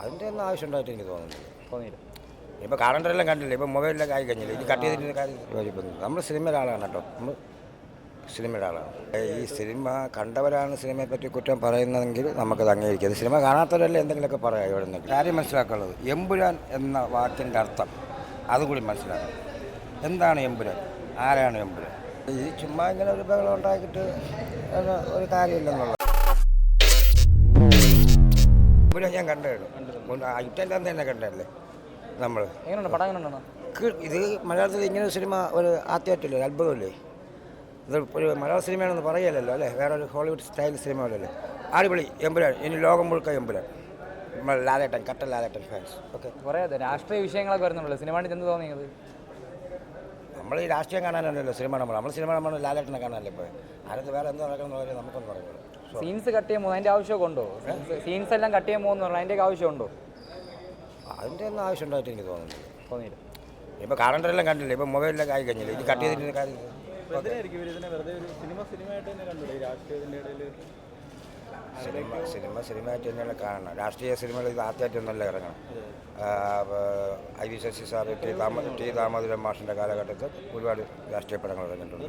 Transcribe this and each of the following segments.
അതിന്റെ ഒന്നും ആവശ്യമുണ്ടായിട്ട് എനിക്ക് തോന്നുന്നില്ല. തോന്നിയില്ല. ഇപ്പോൾ കറണ്ടറെല്ലാം കണ്ടില്ല? ഇപ്പോൾ മൊബൈലിലൊക്കെ ആയി കഴിഞ്ഞില്ല? ഇത് കട്ട് ചെയ്തിട്ട് കാര്യം നമ്മൾ സിനിമയുടെ ആളാണ് കേട്ടോ. നമ്മൾ സിനിമയുടെ ആളാണ്. ഈ സിനിമ കണ്ടവരാണ് സിനിമയെ പറ്റി കുറ്റം പറയുന്നതെങ്കിൽ നമുക്കത് അംഗീകരിക്കാം. സിനിമ കാണാത്തവരല്ലേ എന്തെങ്കിലുമൊക്കെ പറയാം ഇവിടെ നിന്ന് കാര്യം മനസ്സിലാക്കാനുള്ളത്. എമ്പുരാൻ എന്ന വാക്കിന്റെ അർത്ഥം അതുകൂടി മനസ്സിലാക്കണം. എന്താണ് എമ്പുരാൻ? ആരാണ് എമ്പുരാൻ? ഈ ചുമ്മാ ഇങ്ങനെ ഒരു ബഹളം ഉണ്ടാക്കിയിട്ട് ഒരു കാര്യമില്ലെന്നുള്ളത്. എമ്പുരാൻ ഞാൻ കണ്ടായിരുന്നു ഐറ്റെല്ലാം തന്നെ കണ്ടല്ലേ നമ്മൾ എങ്ങനെയുണ്ട്? പടം എങ്ങനെയുണ്ടെന്ന് ക്ക് ഇത് മലയാളത്തിൽ ഇങ്ങനെ ഒരു സിനിമ ഒരു ആദ്യമായിട്ടില്ലേ അത്ഭുതമല്ലേ? ഇത് ഒരു മലയാള സിനിമയാണെന്ന് പറയലല്ലോ അല്ലേ? വേറെ ഒരു ഹോളിവുഡ് സ്റ്റൈൽ സിനിമ അല്ലല്ലേ അടിപൊളി എമ്പുരാൻ. ഇനി ലോകം മുഴുക്ക എമ്പുരാൻ. നമ്മൾ ലാലേട്ടൻ കട്ടൻ ലാലേട്ടൻ ഫാൻസ് ഓക്കെ കുറേ രാഷ്ട്രീയ വിഷയങ്ങളൊക്കെ വരുന്നുണ്ടല്ലോ. സിനിമ ചെന്ന് തോന്നിയത് നമ്മൾ ഈ രാഷ്ട്രീയം കാണാനല്ലല്ലോ സിനിമ നമ്മൾ. നമ്മൾ സിനിമ നമ്മൾ ലാലേട്ടനെ കാണാനല്ലേ ഇപ്പോൾ അതിനകത്ത് വേറെ എന്ത് നടക്കണം എന്ന് നമുക്കൊന്നും പറയുള്ളൂ സീൻസ് കട്ട് ചെയ്യാൻ പോകുന്നു അതിന്റെ ആവശ്യമൊക്കെ ഉണ്ടോ? സീൻസ് എല്ലാം കട്ട് ചെയ്യാൻ പോകുന്നു അതിന്റെയൊക്കെ ആവശ്യമുണ്ടോ? അതിന്റെ ഒന്നും ആവശ്യമുണ്ടായിട്ട് എനിക്ക് തോന്നുന്നു തോന്നിയില്ല. ഇപ്പോൾ കാലണ്ടറെല്ലാം കണ്ടില്ല? ഇപ്പോൾ മൊബൈലിലൊക്കെ ആയി കഴിഞ്ഞില്ല? ഇത് കട്ട് ചെയ്തിട്ട് കാര്യം സിനിമ സിനിമ സിനിമ സിനിമയായിട്ട് തന്നെയാണ് കാണണം രാഷ്ട്രീയ സിനിമകൾ ഇത് ആദ്യമായിട്ടൊന്നല്ല ഇറങ്ങണം I V Sasi sir T ദാമ T Damodaran മാഷിന്റെ കാലഘട്ടത്തിൽ ഒരുപാട് രാഷ്ട്രീയ പടങ്ങൾ ഇറങ്ങിയിട്ടുണ്ട്.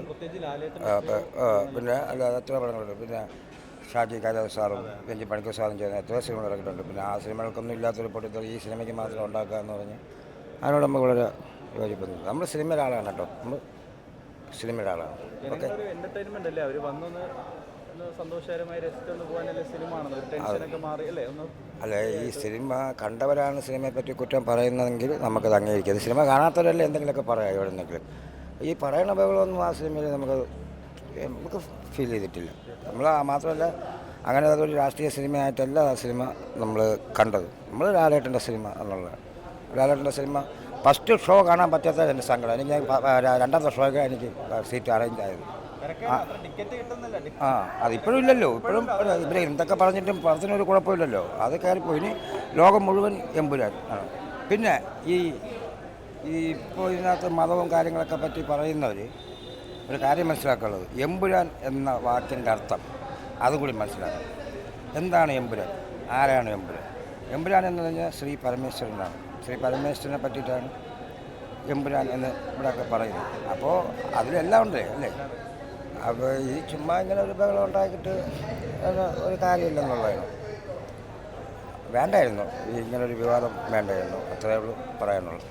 പിന്നെ അല്ലാതെ എത്ര പടങ്ങളുണ്ട്. പിന്നെ ഷാജി കാലാവ് സാറും രഞ്ജി പണിക്കർ സാറും ചെയ്യുന്ന എത്ര സിനിമകൾ ഇറങ്ങിയിട്ടുണ്ട്. പിന്നെ ആ സിനിമകൾക്കൊന്നും ഇല്ലാത്തൊരു പൊട്ടിത്തെറി ഈ സിനിമയ്ക്ക് മാത്രം ഉണ്ടാക്കുക എന്ന് പറഞ്ഞ് അതിനോട് നമുക്ക് വളരെ യോജിപ്പൊന്നുമില്ല നമ്മൾ സിനിമയുടെ ആളാണ് കേട്ടോ. നമ്മൾ സിനിമയുടെ ആളാണ്. ഓക്കെ. സന്തോഷകരമായി രസിച്ചൊന്ന് പോകാനല്ലേ സിനിമ ആണെന്ന് ടെൻഷനൊക്കെ മാറി അല്ലേ? ഒന്ന് അല്ല ഈ സിനിമ കണ്ടവരാണ് സിനിമയെ പറ്റി കുറ്റം പറയുന്നതെങ്കിൽ നമുക്കത് അംഗീകരിക്കാം. സിനിമ കാണാത്തവരല്ലേ എന്തെങ്കിലുമൊക്കെ പറയാം എവിടെ നിന്നെങ്കിലും ഈ പറയുന്ന ബഹളമൊന്നും ആ സിനിമയിൽ നമുക്ക് നമുക്ക് ഫീൽ ചെയ്തിട്ടില്ല. നമ്മൾ മാത്രമല്ല അങ്ങനെ അതൊരു രാഷ്ട്രീയ സിനിമയായിട്ടല്ല ആ സിനിമ നമ്മൾ കണ്ടത്. നമ്മൾ ലാലേട്ടന്റെ സിനിമ എന്നുള്ളത് ലാലേട്ടന്റെ സിനിമ ഫസ്റ്റ് ഷോ കാണാൻ പറ്റാത്ത എന്റെ സങ്കടം. എനിക്ക് രണ്ടാമത്തെ ഷോയ്ക്ക് എനിക്ക് സീറ്റ് അറേഞ്ച് ആയത്. ആ. അതിപ്പോഴും ഇല്ലല്ലോ. ഇപ്പോഴും ഇവരെ എന്തൊക്കെ പറഞ്ഞിട്ടും ഒരു കുഴപ്പമില്ലല്ലോ. അത് കയറിപ്പോയി ഇനി ലോകം മുഴുവൻ എമ്പുരാൻ. ആണ് പിന്നെ ഈ ഈ ഇപ്പോൾ ഇതിനകത്ത് മതവും കാര്യങ്ങളൊക്കെ പറ്റി പറയുന്നവർ ഒരു കാര്യം മനസ്സിലാക്കാനുള്ളത്. എമ്പുരാൻ എന്ന വാക്കിന്റെ അർത്ഥം അതുകൂടി മനസ്സിലാക്കണം. എന്താണ് എമ്പുരാൻ? ആരാണ് എമ്പുരാൻ? എമ്പുരാൻ എന്ന് പറഞ്ഞാൽ ശ്രീ പരമേശ്വരനാണ്. ശ്രീ പരമേശ്വരനെ പറ്റിയിട്ടാണ് എമ്പുരാൻ എന്ന് ഇവിടെയൊക്കെ പറയുന്നത്. അപ്പോൾ അതിലെല്ലാം ഉണ്ട് അല്ലേ? അപ്പോൾ ഈ ചുമ്മാ ഇങ്ങനെ ഒരു ബഹളം ഉണ്ടാക്കിയിട്ട് ഒരു കാര്യമില്ലെന്നുള്ളതാണ്. വേണ്ടായിരുന്നു. ഇങ്ങനൊരു വിവാദം വേണ്ടായിരുന്നു. അത്രയേ ഉള്ളൂ പറയാനുള്ളൂ.